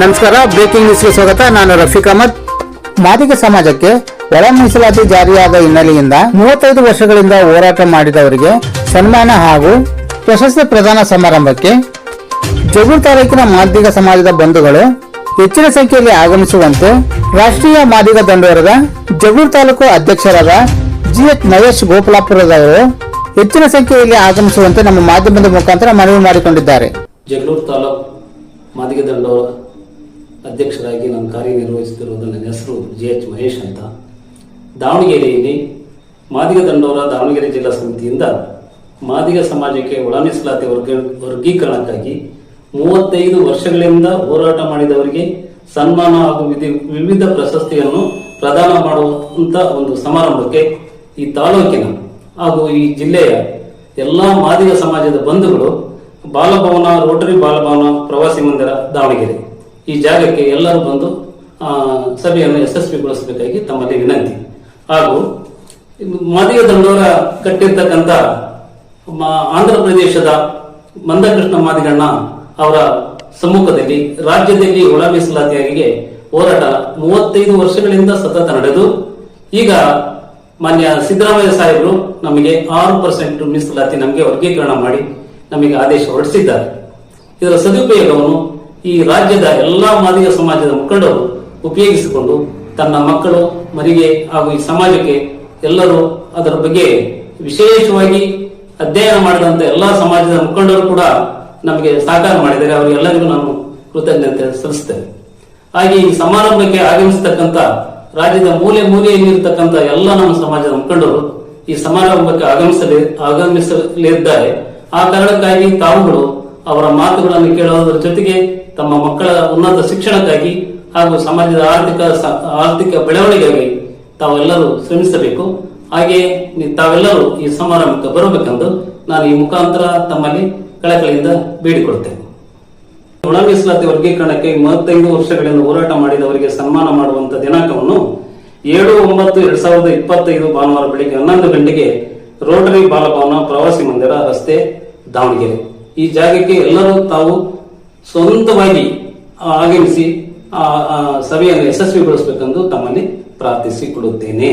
ನಮಸ್ಕಾರ ಬ್ರೇಕಿಂಗ್ ನ್ಯೂಸ್ಗೆ ಸ್ವಾಗತ. ನಾನು ರಫೀಕ್ ಅಹಮದ್. ಮಾದಿಗ ಸಮಾಜಕ್ಕೆ ಒಳ ಮೀಸಲಾತಿ ಜಾರಿಯಾದ ಹಿನ್ನೆಲೆಯಿಂದ ಮೂವತ್ತೈದು ವರ್ಷಗಳಿಂದ ಹೋರಾಟ ಮಾಡಿದವರಿಗೆ ಸನ್ಮಾನ ಹಾಗೂ ಪ್ರಶಸ್ತಿ ಪ್ರದಾನ ಸಮಾರಂಭಕ್ಕೆ ಜಗೂರ್ ತಾಲೂಕಿನ ಮಾದಿಗ ಸಮಾಜದ ಬಂಧುಗಳು ಹೆಚ್ಚಿನ ಸಂಖ್ಯೆಯಲ್ಲಿ ಆಗಮಿಸುವಂತೆ ರಾಷ್ಟ್ರೀಯ ಮಾದಿಗ ದಂಡೋರದ ಜಗೂರ್ ತಾಲೂಕು ಅಧ್ಯಕ್ಷರಾದ ಜಿಎಚ್ ಮಹೇಶ್ ಗೋಪಾಲಪುರದವರು ಹೆಚ್ಚಿನ ಸಂಖ್ಯೆಯಲ್ಲಿ ಆಗಮಿಸುವಂತೆ ನಮ್ಮ ಮಾಧ್ಯಮದ ಮುಖಾಂತರ ಮನವಿ ಮಾಡಿಕೊಂಡಿದ್ದಾರೆ. ಜಗಳೂರು ತಾಲೂಕು ಮಾದಿಗ ದಂಡೋರ ಅಧ್ಯಕ್ಷರಾಗಿ ನಾನು ಕಾರ್ಯನಿರ್ವಹಿಸುತ್ತಿರುವುದು ನನ್ನ ಹೆಸರು ಜಿ ಎಚ್ ಮಹೇಶ್ ಅಂತ. ದಾವಣಗೆರೆಯಲ್ಲಿ ಮಾದಿಗ ದಂಡೋರ ದಾವಣಗೆರೆ ಜಿಲ್ಲಾ ಸಮಿತಿಯಿಂದ ಮಾದಿಗ ಸಮಾಜಕ್ಕೆ ಒಳಮೀಸಲಾತಿ ವರ್ಗ, ವರ್ಗೀಕರಣಕ್ಕಾಗಿ ಮೂವತ್ತೈದು ವರ್ಷಗಳಿಂದ ಹೋರಾಟ ಮಾಡಿದವರಿಗೆ ಸನ್ಮಾನ ಹಾಗೂ ವಿಧಿ, ವಿವಿಧ ಪ್ರಶಸ್ತಿಯನ್ನು ಪ್ರದಾನ ಮಾಡುವಂತ ಒಂದು ಸಮಾರಂಭಕ್ಕೆ ಈ ತಾಲೂಕಿನ ಹಾಗೂ ಈ ಜಿಲ್ಲೆಯ ಎಲ್ಲಾ ಮಾದಿಗ ಸಮಾಜದ ಬಂಧುಗಳು ಬಾಲಭವನ, ರೋಟರಿ ಬಾಲಭವನ ಪ್ರವಾಸಿ ಮಂದಿರ ದಾವಣಗೆರೆ. ಈ ಜಾಗಕ್ಕೆ ಎಲ್ಲರೂ ಬಂದು ಸಭೆಯನ್ನು ಯಶಸ್ವಿಗೊಳಿಸಬೇಕಾಗಿ ತಮ್ಮಲ್ಲಿ ವಿನಂತಿ. ಹಾಗೂ ಮಾದಿಯ ದಂಡೋರ ಕಟ್ಟಿರ್ತಕ್ಕಂಥ ಆಂಧ್ರ ಪ್ರದೇಶದ ಮಂದಕೃಷ್ಣ ಮಾದಿಗಣ್ಣ ಅವರ ಸಮ್ಮುಖದಲ್ಲಿ, ರಾಜ್ಯದಲ್ಲಿ ಒಳ ಮೀಸಲಾತಿಯಾಗಿಗೆ ಹೋರಾಟ ಮೂವತ್ತೈದು ವರ್ಷಗಳಿಂದ ಸತತ ನಡೆದು, ಈಗ ಮಾನ್ಯ ಸಿದ್ದರಾಮಯ್ಯ ಸಾಹೇಬರು ನಮಗೆ ಆರು ಪರ್ಸೆಂಟ್ ಮೀಸಲಾತಿ ನಮಗೆ ವರ್ಗೀಕರಣ ಮಾಡಿ ನಮಗೆ ಆದೇಶ ಹೊರಡಿಸಿದ್ದಾರೆ. ಇದರ ಸದುಪಯೋಗವನ್ನು ಈ ರಾಜ್ಯದ ಎಲ್ಲಾ ಮಾದಿಗ ಸಮಾಜದ ಮುಖಂಡರು ಉಪಯೋಗಿಸಿಕೊಂಡು ತನ್ನ ಮಕ್ಕಳು, ಮರಿಗೆ ಹಾಗೂ ಈ ಸಮಾಜಕ್ಕೆ ಎಲ್ಲರೂ ಅದರ ಬಗ್ಗೆ ವಿಶೇಷವಾಗಿ ಅಧ್ಯಯನ ಮಾಡಿದಂತ ಎಲ್ಲಾ ಸಮಾಜದ ಮುಖಂಡರು ಕೂಡ ನಮಗೆ ಸಹಕಾರ ಮಾಡಿದ್ದಾರೆ. ಅವರಿಗೆಲ್ಲರಿಗೂ ನಾನು ಕೃತಜ್ಞತೆ ಸಲ್ಲಿಸುತ್ತೇನೆ ಹಾಗೆ ಈ ಸಮಾರಂಭಕ್ಕೆ ಆಗಮಿಸತಕ್ಕಂತ ರಾಜ್ಯದ ಮೂಲೆ ಮೂಲೆಯಲ್ಲಿ ಇರತಕ್ಕಂತ ಎಲ್ಲ ನಮ್ಮ ಸಮಾಜದ ಮುಖಂಡರು ಈ ಸಮಾರಂಭಕ್ಕೆ ಆಗಮಿಸಲಿ, ಆಗಮಿಸಲಿದ್ದಾರೆ. ಆ ಕಾರಣಕ್ಕಾಗಿ ತಾವುಗಳು ಅವರ ಮಾತುಗಳನ್ನು ಕೇಳುವುದರ ಜೊತೆಗೆ ತಮ್ಮ ಮಕ್ಕಳ ಉನ್ನತ ಶಿಕ್ಷಣಕ್ಕಾಗಿ ಹಾಗೂ ಸಮಾಜದ ಆರ್ಥಿಕ ಆರ್ಥಿಕ ಬೆಳವಣಿಗೆಗಾಗಿ ತಾವೆಲ್ಲರೂ ಶ್ರಮಿಸಬೇಕು. ಹಾಗೆ ತಾವೆಲ್ಲರೂ ಈ ಸಮಾರಂಭಕ್ಕೆ ಬರಬೇಕೆಂದು ನಾನು ಈ ಮುಖಾಂತರ ತಮ್ಮಲ್ಲಿ ಕಳಕಳಿಯಿಂದ ಬೇಡಿಕೊಳ್ತೇನೆ ಒಳ ಮೀಸಲಾತಿ ವರ್ಗೀಕರಣಕ್ಕೆ ಮೂವತ್ತೈದು ವರ್ಷಗಳಿಂದ ಹೋರಾಟ ಮಾಡಿದವರಿಗೆ ಸನ್ಮಾನ ಮಾಡುವಂತಹ ದಿನಾಂಕವನ್ನು ಏಳು ಒಂಬತ್ತು ಎರಡ್ ಸಾವಿರದ ಇಪ್ಪತ್ತೈದು ಭಾನುವಾರ ಬೆಳಿಗ್ಗೆ ಹನ್ನೊಂದು ಗಂಟೆಗೆ ರೋಟರಿ ಬಾಲಭವನ ಪ್ರವಾಸಿ ಮಂದಿರ ರಸ್ತೆ ದಾವಣಗೆರೆ. ಈ ಜಾಗಕ್ಕೆ ಎಲ್ಲರೂ ತಾವು ಸ್ವಂತವಾಗಿ ಆಗಮಿಸಿ ಆ ಸಭೆಯನ್ನು ಯಶಸ್ವಿಗೊಳಿಸಬೇಕೆಂದು ತಮ್ಮಲ್ಲಿ ಪ್ರಾರ್ಥಿಸಿಕೊಳ್ಳುತ್ತೇನೆ